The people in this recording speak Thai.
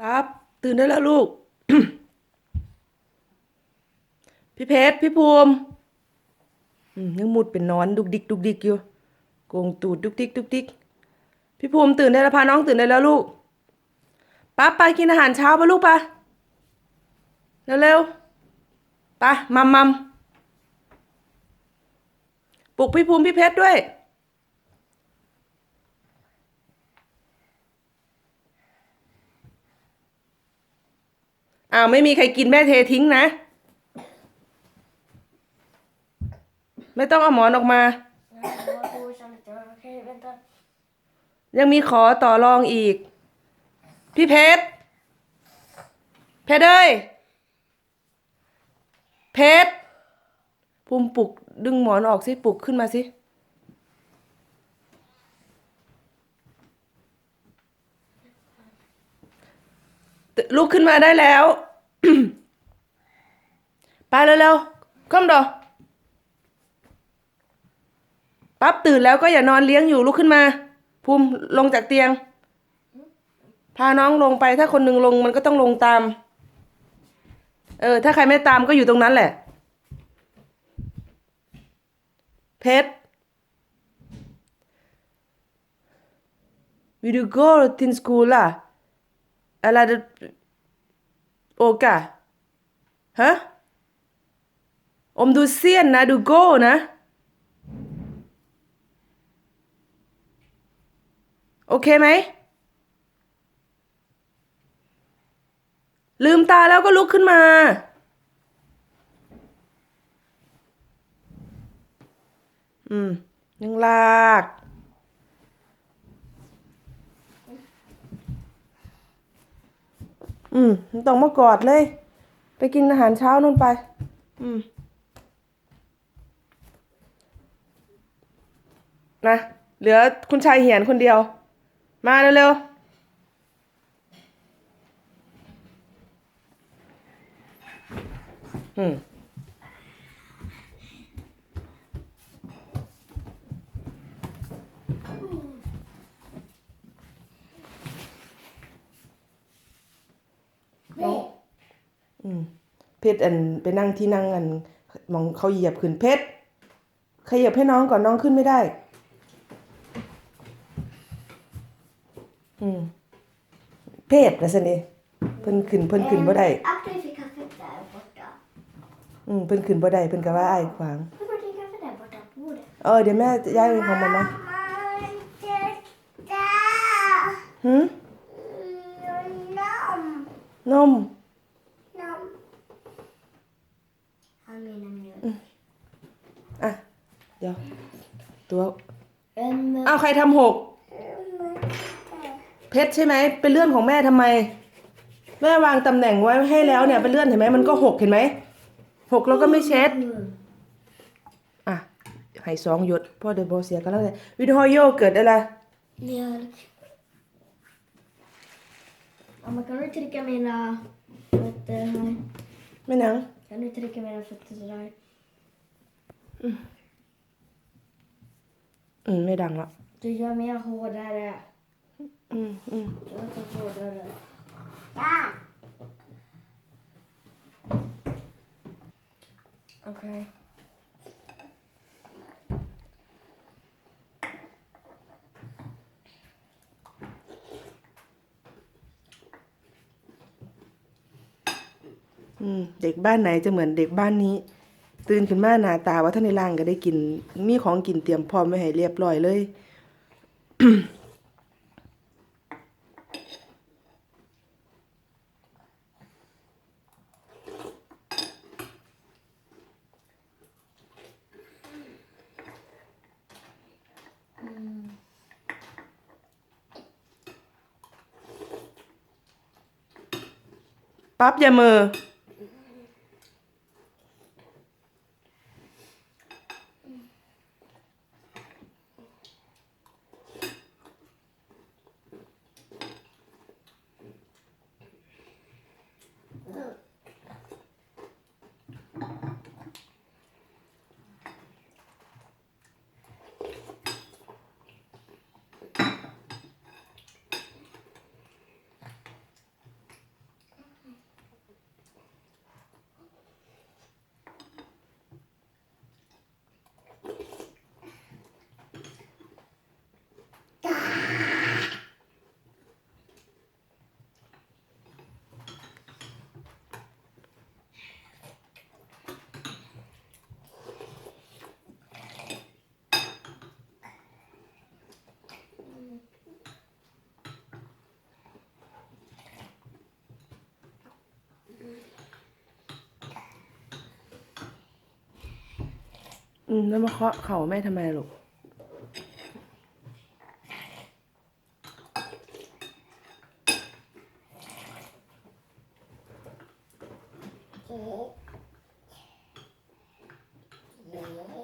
ปั๊บตื่นได้แล้วลูก พี่เพชรพี่ภูมิยังมุดเป็นนอนดุกดิกดุกดิกอยู่โกงตูดดุกดิกดุกดิกพี่ภูมิตื่นได้แล้วพาน้องตื่นได้แล้วลูกปั๊บไปกินอาหารเช้าปะลูกปะเร็วๆไปมัมมัมปลุกพี่ภูมิพี่เพชรด้วย อ้าวไม่มีใครกินแม่เททิ้งนะ ไม่ต้องเอาหมอนออกมา ยังมีขอต่อรองอีก พี่เพชร เพชรเอ้ยเพชรภูมิปลุกดึงหมอนออกสิปลุกขึ้นมาสิลุกขึ้นมาได้แล้ว ไปเร็วๆก้มดอปั๊บตื่นแล้วก็อย่านอนเลี้ยงอยู่ลุกขึ้นมา ภูมิลงจากเตียง พาน้องลงไปถ้าคนหนึ่งลงมันก็ต้องลงตาม เออ ถ้าใครไม่ตามก็อยู่ตรงนั้นแหละ เพชร Vill du gå till skola? Eller du åka? Hä? Om du ser när du går, na? โอเคไหม ลืมตาแล้วก็ลุกขึ้นมา อืม ยังลาก อืมต้องมากอดเลย ไปกินอาหารเช้านู่นไป อืม นะ เหลือคุณชายเหียนคนเดียว มาเร็วๆอืม Nej. อืม เพชรอันไปนั่งที่นั่งอันมองเขาเหยียบขึ้นเพชรขยับให้น้องก่อนน้องขึ้นไม่ได้ อืมเพศนะสินี่เพิ่นขึ้นเพิ่นขึ้นบ่ได้ Akta för kaffet där borta. อืมเพิ่นขึ้นบ่ได้เพิ่นก็ว่าอ้ายขวาง Hur var det kaffe där borta på bordet? เออเดี๋ยวแม่ย้ายของมันมาหืม Nom. นม Han menar mjölk. อะ เดี๋ยว ตัว En อ้าวใครทำหก เพชรใช่ไหมเป็นเลื่อนของแม่ทำไม แม่วางตำแหน่งไว้ให้แล้วเนี่ยเป็นเลื่อนเห็นไหมมันก็หกเห็นไหมหกแล้วก็ไม่เช็ด อะให้สองหยดพ่อเดบอเสียกันแล้วเลยวิดีโอโยเกิดอะไร Mjölk. Mamma kan du trycka mina fötter här? ไม่ นัง Kan du trycka mina fötter sådär? อืมไม่ดังละ Du gör mer hårdare. อืมอืม Lite hårdare. Okej. อื เด็กบ้านไหนจะเหมือนเด็กบ้านนี้ ตื่นขึ้นมาหน้าตาว่าท่านในร่างก็ได้กิน มีของกินเตรียมพร้อมไว้ให้เรียบร้อยเลยปั๊บอย่ามืออ อืมแล้วมาเคาะเข่าแม่ทำไมลูกเค้ก